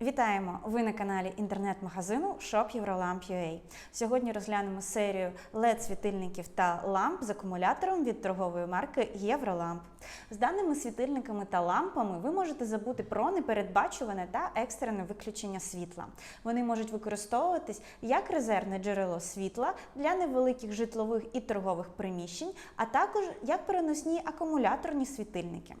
Вітаємо! Ви на каналі інтернет-магазину Shop Eurolamp.ua. Сьогодні розглянемо серію LED-світильників та ламп з акумулятором від торгової марки Євроламп. З даними світильниками та лампами ви можете забути про непередбачуване та екстрене виключення світла. Вони можуть використовуватись як резервне джерело світла для невеликих житлових і торгових приміщень, а також як переносні акумуляторні світильники.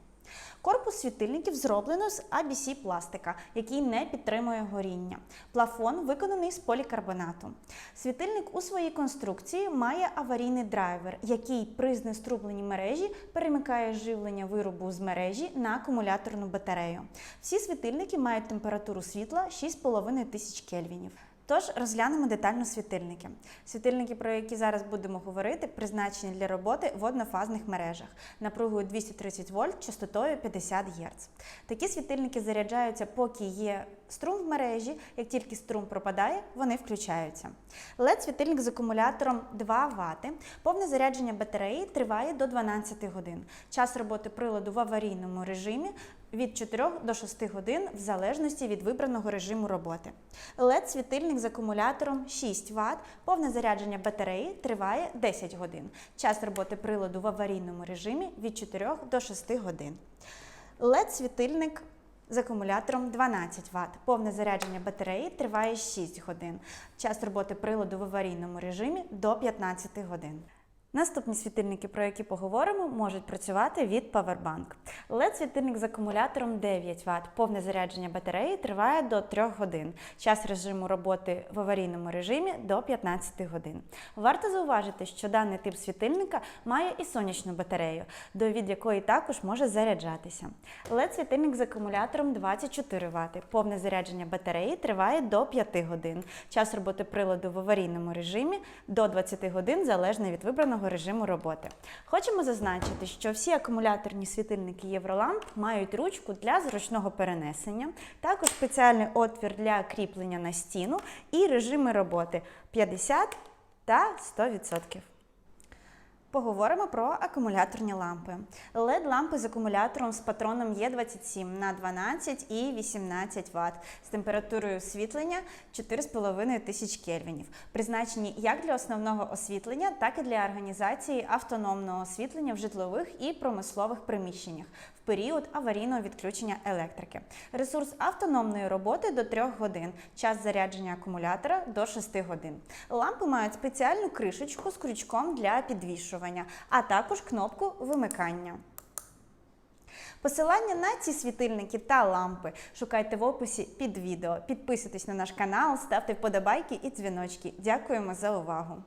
Корпус світильників зроблено з ABC пластика, який не підтримує горіння. Плафон виконаний з полікарбонату. Світильник у своїй конструкції має аварійний драйвер, який при знеструбленні мережі перемикає живлення виробу з мережі на акумуляторну батарею. Всі світильники мають температуру світла 6,5 тисяч кельвінів. Тож розглянемо детально світильники. Світильники, про які зараз будемо говорити, призначені для роботи в однофазних мережах напругою 230 вольт частотою 50 Гц. Такі світильники заряджаються, поки є струм в мережі. Як тільки струм пропадає, вони включаються. LED-світильник з акумулятором 2 Вт. Повне зарядження батареї триває до 12 годин. Час роботи приладу в аварійному режимі від 4 до 6 годин в залежності від вибраного режиму роботи. LED-світильник з акумулятором 6 Вт. Повне зарядження батареї триває 10 годин. Час роботи приладу в аварійному режимі від 4 до 6 годин. LED-світильник з акумулятором 12 Вт. Повне зарядження батареї триває 6 годин. Час роботи приладу в аварійному режимі до 15 годин. Наступні світильники, про які поговоримо, можуть працювати від Powerbank. LED-світильник з акумулятором 9 Вт. Повне зарядження батареї триває до 3 годин. Час режиму роботи в аварійному режимі до 15 годин. Варто зауважити, що даний тип світильника має і сонячну батарею, до від якої також може заряджатися. LED-світильник з акумулятором 24 Вт. Повне зарядження батареї триває до 5 годин. Час роботи приладу в аварійному режимі до 20 годин залежно від вибраного режиму роботи. Хочемо зазначити, що всі акумуляторні світильники Євроламп мають ручку для зручного перенесення, також спеціальний отвір для кріплення на стіну і режими роботи 50 та 100%. Поговоримо про акумуляторні лампи. LED-лампи з акумулятором з патроном Е27 на 12 і 18 Вт з температурою освітлення 4,5 тисяч кельвінів. Призначені як для основного освітлення, так і для організації автономного освітлення в житлових і промислових приміщеннях в період аварійного відключення електрики. Ресурс автономної роботи до 3 годин, час зарядження акумулятора до 6 годин. Лампи мають спеціальну кришечку з крючком для підвішування, а також кнопку вимикання. Посилання на ці світильники та лампи шукайте в описі під відео. Підписуйтесь на наш канал, ставте вподобайки і дзвіночки. Дякуємо за увагу!